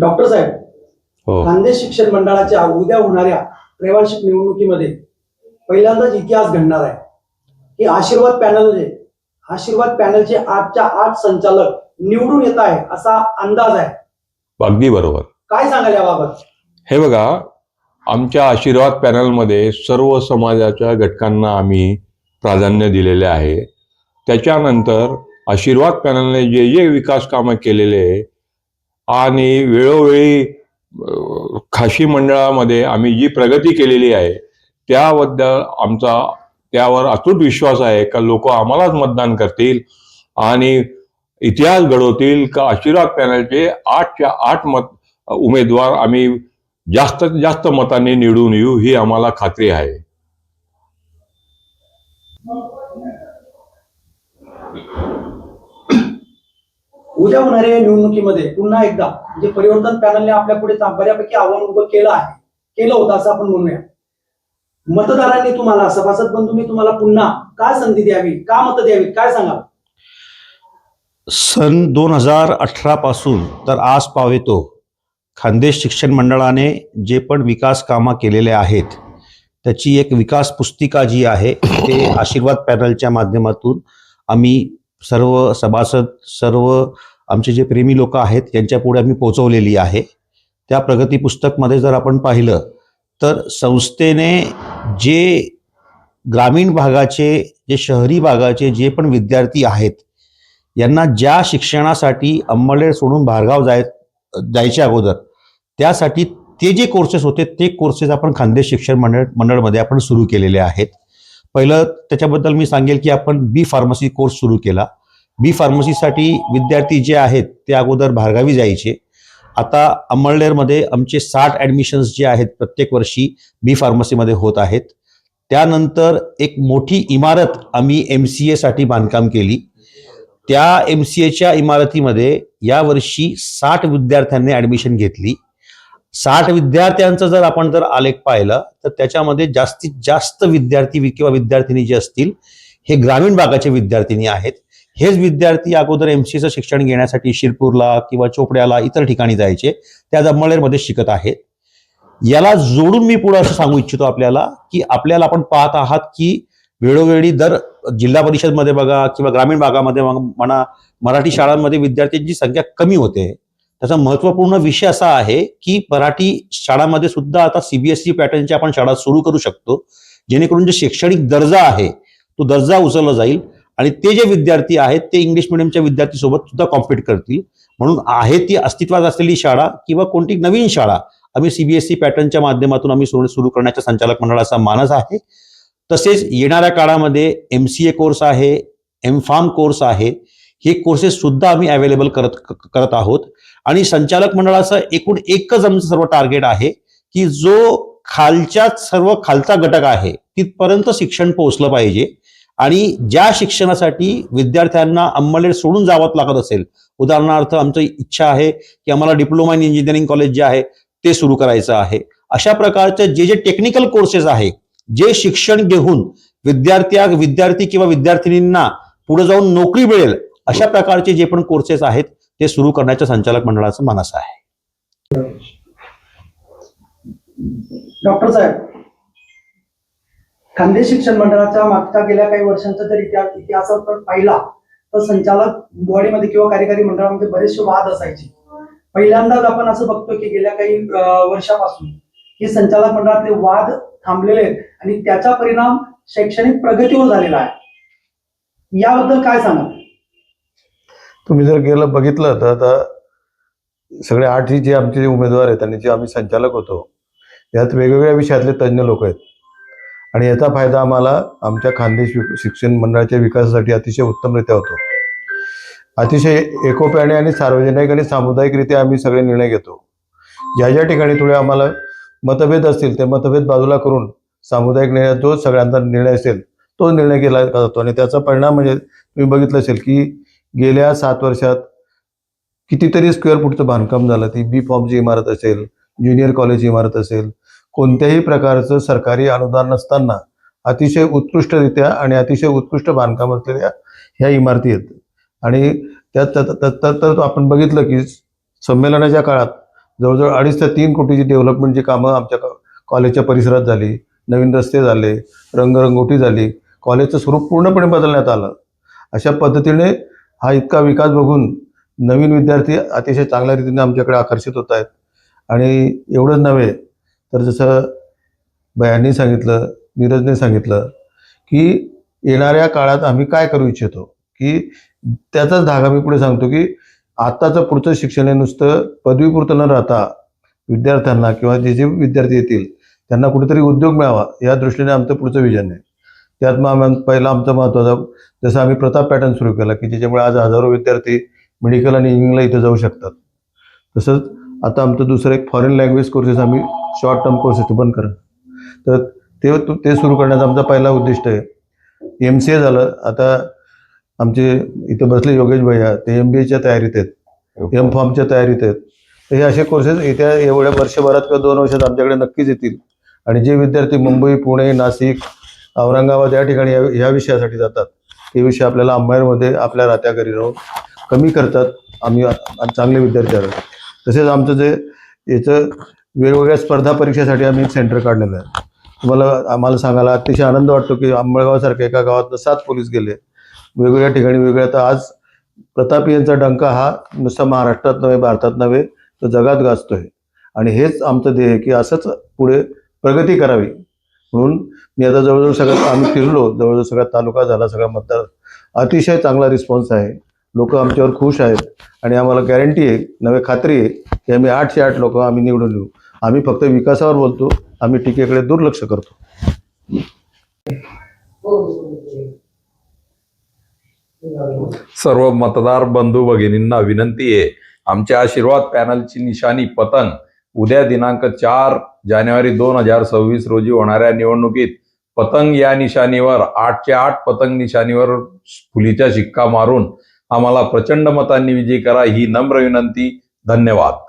Doctor साहेब हो. खानदेश शिक्षण मंडळाच्या उद्या होणाऱ्या त्रैवार्षिक निवडणुकीमध्ये पहिल्यांदाच इतिहास घडणार आहे. की आशीर्वाद पॅनल जे आशीर्वाद पॅनलचे आठच्या आठ संचालक निवडून येत आहे असा अंदाज आहे. अगदी बरोबर. काय सांगाल याबाबत? हे बघा आमच्या आशीर्वाद पॅनलमध्ये सर्व समाजाच्या घटकांना आम्ही प्राधान्य दिलेले आहे. त्याच्यानंतर आशीर्वाद पॅनलने जे जे विकास कामं केलेले आहे आणि वेळोवेळी खाशी मंडळामध्ये आम्ही जी प्रगती केलेली आहे त्याबद्दल आमचा त्यावर अतूट विश्वास आहे का लोक आम्हालाच मतदान करतील आणि इतिहास घडवतील का आशीर्वाद पॅनलचे आठच्या आठ मत उमेदवार आम्ही जास्त जास्त मतांनी निवडून येऊ ही आम्हाला खात्री आहे. उद्या होणाऱ्या निवडणुकीमध्ये पुन्हा एकदा म्हणजे परिवर्तन पॅनलने आपल्या पुढे बऱ्यापैकी आव्हान उभं केलं आहे. केलं होतं असं आपण म्हणूया. मतदारांनी तुम्हाला सभासद बंधूंनी तुम्हाला पुन्हा काय संधी द्यावी? का मतं द्यावी काय सांगाल? सन दोन हजार अठरा पासून तर आज पावेतो खानदेश शिक्षण मंडळाने जे पण विकास कामं केलेले आहेत त्याची एक विकास पुस्तिका जी आहे ते आशीर्वाद पॅनलच्या माध्यमातून आम्ही सर्व सभासद सर्व आमचे जे प्रेमी लोक आहेत यांच्यापुढे आम्ही पोचवलेली आहे. त्या प्रगती पुस्तकमध्ये जर आपण पाहिलं तर संस्थेने जे ग्रामीण भागाचे जे शहरी भागाचे जे पण विद्यार्थी आहेत यांना ज्या शिक्षणासाठी अंमळनेर सोडून भारगाव जाय जायच्या अगोदर त्यासाठी ते जे कोर्सेस होते ते कोर्सेस आपण खानदेश शिक्षण मंडळ मंडळमध्ये आपण सुरू केलेले आहेत. पहिलं त्याच्याबद्दल मी सांगेल की आपण बी फार्मसी कोर्स सुरू केला. बी फार्मसीसाठी विद्यार्थी जे आहेत ते अगोदर भारगावी जायचे. आता अंमळनेरमध्ये आमचे साठ ॲडमिशन्स जे आहेत प्रत्येक वर्षी बी फार्मसीमध्ये होत आहेत. त्यानंतर एक मोठी इमारत आम्ही एम सी एसाठी बांधकाम केली. त्या एम सी एच्या इमारतीमध्ये यावर्षी साठ विद्यार्थ्यांनी ॲडमिशन घेतली. साठ विद्यार्थ्यांचा जर आपण जर आलेख पाहिला तर त्याच्यामध्ये जास्तीत जास्त विद्यार्थी किंवा विद्यार्थिनी जे असतील हे ग्रामीण भागाचे विद्यार्थिनी आहेत. हेच विद्यार्थी अगोदर एम सीचं शिक्षण घेण्यासाठी शिरपूरला किंवा चोपड्याला इतर ठिकाणी जायचे त्या अंमळनेरमध्ये शिकत आहेत. याला जोडून मी पुढे असं सांगू इच्छितो आपल्याला की आपल्याला आपण पाहत आहात की वेळोवेळी दर जिल्हा परिषदमध्ये बघा किंवा ग्रामीण भागामध्ये म्हणा मराठी शाळांमध्ये विद्यार्थ्यांची संख्या कमी होते. त्याचा महत्त्वपूर्ण विषय असा आहे की मराठी शाळांमध्ये सुद्धा आता सीबीएसई पॅटर्नच्या आपण शाळा सुरू करू शकतो. जेणेकरून जे शैक्षणिक दर्जा आहे तो दर्जा उचलला जाईल आणि ते जे विद्यार्थी आहेत ते इंग्लिश मिडियमच्या विद्यार्थीसोबत सुद्धा कॉम्पिट करतील. म्हणून आहे ती अस्तित्वात असलेली शाळा किंवा कोणती नवीन शाळा आम्ही सीबीएसई पॅटर्नच्या माध्यमातून आम्ही सुरू करण्याच्या संचालक मंडळाचा मानस आहे. तसेच येणाऱ्या काळामध्ये एम सी ए कोर्स आहे एम फार्म कोर्स आहे. हे कोर्सेस सुद्धा आम्ही अवेलेबल करत करत आहोत. आणि संचालक मंडळाचं एकूण एकच आमचं सर्व टार्गेट आहे की जो खालच्या सर्व खालचा घटक आहे तिथपर्यंत शिक्षण पोहोचलं पाहिजे. आणि ज्या शिक्षणासाठी विद्यार्थ्यांना अंमलेर सोडून जावं लागत असेल उदाहरणार्थ आमची इच्छा आहे की आम्हाला डिप्लोमा इन इंजिनिअरिंग कॉलेज जे आहे ते सुरू करायचं आहे. अशा प्रकारचे जे जे टेक्निकल कोर्सेस आहे जे शिक्षण घेऊन विद्यार्थ्या विद्यार्थी किंवा विद्यार्थिनींना पुढे जाऊन नोकरी मिळेल अशा प्रकारचे जे पण कोर्सेस आहेत ते सुरू करण्याच्या संचालक मंडळाचं मानस आहे. डॉक्टर साहेब खानदे शिक्षण मंडळाच्या मागच्या गेल्या काही वर्षांचा जर इतिहास इतिहास पाहिला तर संचालक बॉडीमध्ये किंवा कार्यकारी मंडळामध्ये बरेचसे वाद असायचे. पहिल्यांदाच आपण असं बघतो की गेल्या काही वर्षापासून हे संचालक मंडळातले वाद थांबलेले आहेत आणि त्याचा परिणाम शैक्षणिक प्रगतीवर झालेला आहे. याबद्दल काय सांगा तुम्ही जर गेलं बघितलं तर आता सगळे आठही जे आमचे जे उमेदवार आहेत आणि जे आम्ही संचालक होतो यात वेगवेगळ्या विषयातले तज्ज्ञ लोक आहेत. आणि याचा फायदा आम्हाला आमच्या खानदेश शिक्षण मंडळाच्या विकासासाठी अतिशय उत्तमरित्या होतो. अतिशय एकोप्याने आणि सार्वजनिक आणि सामुदायिकरित्या आम्ही सगळे निर्णय घेतो. ज्या ज्या ठिकाणी थोडे आम्हाला मतभेद असतील ते मतभेद बाजूला करून सामुदायिक निर्णय जो सगळ्यांचा निर्णय असेल तो निर्णय केला जातो. आणि त्याचा परिणाम म्हणजे तुम्ही बघितलं असेल की गेल्या सात वर्षात कितीतरी स्क्वेअर फूटचं बांधकाम झालं. ती बी फॉर्मची इमारत असेल ज्युनियर कॉलेजची इमारत असेल कोणत्याही प्रकारचं सरकारी अनुदान नसताना अतिशय उत्कृष्टरित्या आणि अतिशय उत्कृष्ट बांधकाम असलेल्या ह्या इमारती आहेत. आणि त्यात तर आपण बघितलं की संमेलनाच्या काळात जवळजवळ अडीच ते तीन कोटीची डेव्हलपमेंटची कामं आमच्या कॉलेजच्या परिसरात झाली. नवीन रस्ते झाले रंगरंगोटी झाली. कॉलेजचं स्वरूप पूर्णपणे बदलण्यात आलं. अशा पद्धतीने हा इतका विकास बघून नवीन विद्यार्थी अतिशय चांगल्या रीतीने आमच्याकडे आकर्षित होत आहेत. आणि एवढंच नव्हे तर जसं बयांनी सांगितलं नीरजने सांगितलं की येणाऱ्या काळात आम्ही काय करू इच्छितो? की त्याचाच धागा मी पुढे सांगतो की आत्ताचं पुढचं शिक्षण हे नुसतं पदवीपुरतं न राहता विद्यार्थ्यांना किंवा जे जे विद्यार्थी येतील त्यांना कुठेतरी उद्योग मिळावा या दृष्टीने आमचं पुढचं विजन आहे. त्यात मग आम्ही पहिला आमचं महत्त्वाचं जसं आम्ही प्रताप पॅटर्न सुरू केला की ज्याच्यामुळे आज हजारो विद्यार्थी मेडिकल आणि इंजिनिअरिंगला इथं जाऊ शकतात. तसंच आता आमचं दुसरं एक फॉरेन लँग्वेज कोर्सेस आम्ही शॉर्ट टर्म कोर्सेस पण करा तर ते ते सुरू करण्याचा आमचा पहिला उद्दिष्ट आहे. एम सी ए झालं. आता आमचे इथं बसले योगेश भैया. ते एम बी एच्या तयारीत आहेत. एम फॉर्मच्या तयारीत आहेत. तर हे असे कोर्सेस येत्या एवढ्या वर्षभरात किंवा दोन वर्षात आमच्याकडे नक्कीच येतील. आणि जे विद्यार्थी मुंबई पुणे नाशिक औरंगाबाद या ठिकाणी या ह्या विषयासाठी जातात. ते विषय आपल्याला अंबायरमध्ये आपल्या राहत्या घरी राहून कमी करतात. आम्ही चांगले विद्यार्थी आहोत. तसेच आमचं जे याचं वेगवेगळ्या स्पर्धा परीक्षेसाठी आम्ही एक सेंटर काढलेलं आहे. तुम्हाला आम्हाला सांगायला अतिशय आनंद वाटतो की आंबळगावसारख्या एका गावात सात पोलीस गेले. वेगवेगळ्या ठिकाणी वेगळ्या तर आज प्रताप यांचा डंका हा नुसता महाराष्ट्रात नव्हे भारतात नव्हे तर जगात गाजतोय. आणि हेच आमचं ध्येय की असंच पुढे प्रगती करावी. म्हणून मी आता जवळजवळ सगळं आम्ही फिरलो जवळजवळ सगळा तालुका झाला सगळा मतदार. अतिशय चांगला रिस्पॉन्स आहे. लोक आमच्यावर खुश आहेत आणि आम्हाला गॅरंटी आहे नव्हे खात्री आहे की आम्ही आठशे आठ लोक आम्ही निवडून येऊ. आम्ही फक्त विकासावर बोलतो आम्ही टीकेकडे दुर्लक्ष करतो. सर्व मतदार बंधू भगिनींना विनंती आहे आमच्या आशीर्वाद पॅनलची निशाणी पतंग उद्या दिनांक चार जानेवारी दोन हजार सव्वीस रोजी होणाऱ्या निवडणुकीत पतंग या निशाणीवर आठचे आठ पतंग निशाणीवर फुलीचा शिक्का मारून आम्हाला प्रचंड मतांनी विजयी करा ही नम्र विनंती. धन्यवाद.